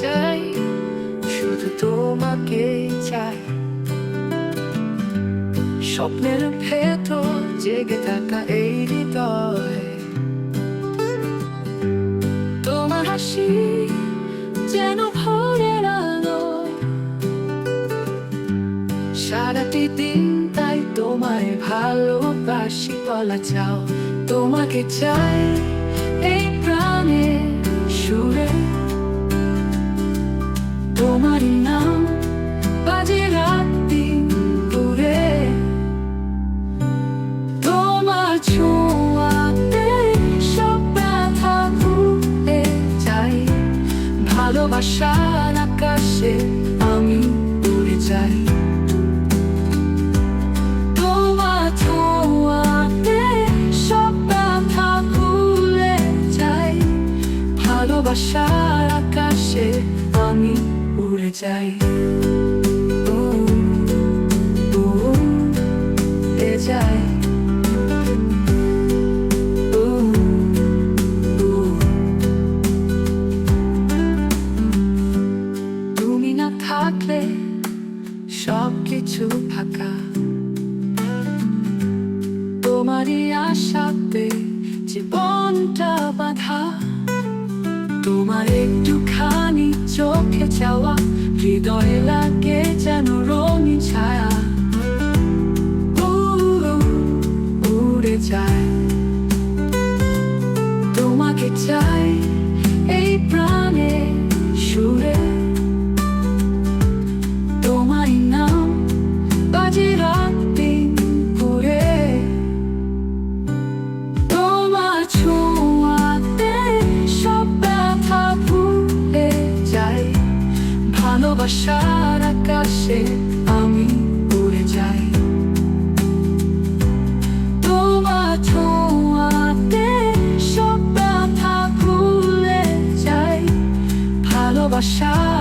চাই, শুধু তোমাকে চাই। স্বপ্নের ভেতর জেগে থাকা এই হৃদয়। তোমার হাসি যেন ভোরের আলো। সারাটি দিন তাই তোমায় ভালোবাসি, বলা চাও তোমাকে চাই, এই ছোঁয়াতে সব ব্যথা ভুলে যাই। ভালোবাসার আকাশে আমি উড়ে যাই। তোমার ছোঁয়াতে সব ব্যথা ভুলে যাই। ভালোবাসার আকাশে আমি উড়ে যাই। কিছু ফাঁকা। তোমারই আশাতে জীবনটা বাধা। তোমার একটুখানি চোখে চাওয়া, হৃদয়ে লাগে যেন রঙিন ছায়া। উড়ে যায়। তোমাকে চাই। ছোঁয়াতে সব ব্যথা ভুলে যাই। ভালোবাসার আকাশে আমি উড়ে যাই। তোমার ছোঁয়াতে সব ব্যথা ভুলে যাই। ভালোবাসা